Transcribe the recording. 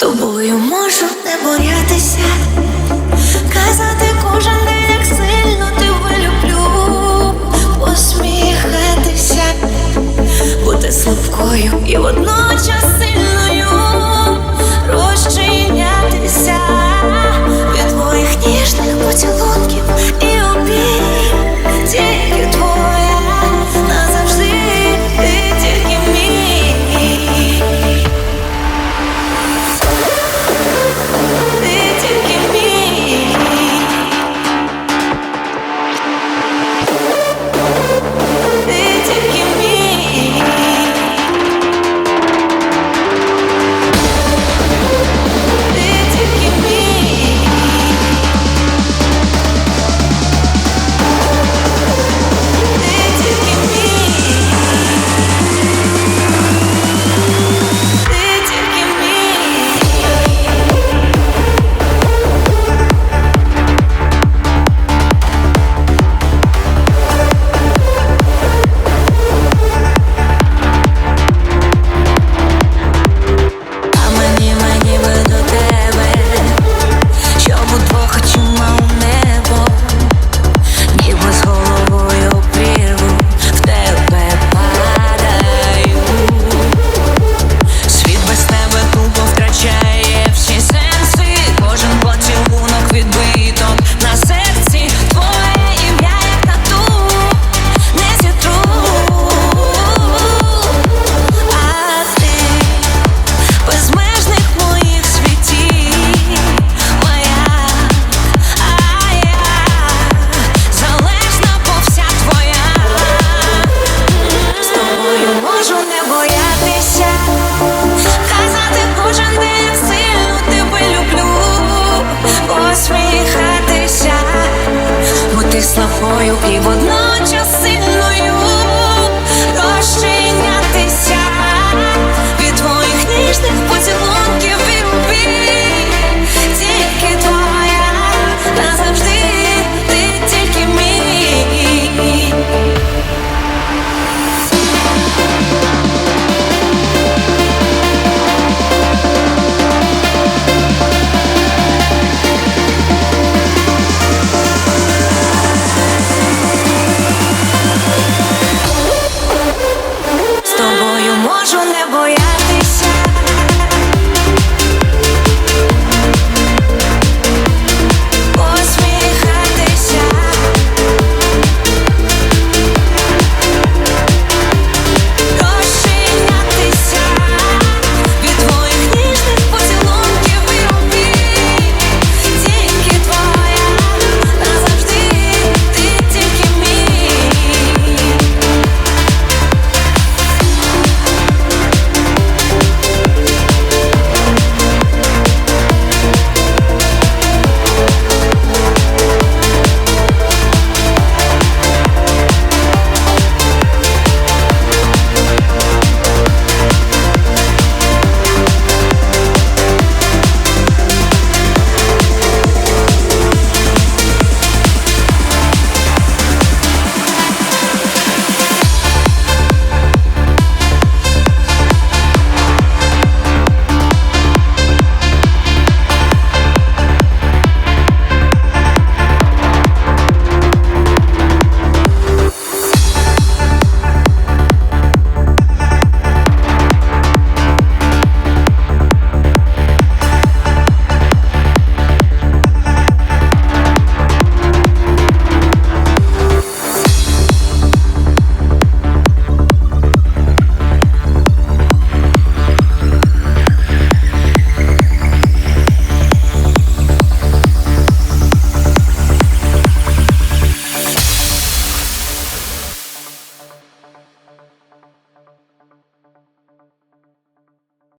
З тобою можу не боятися. бути слабкою і водночас сильною.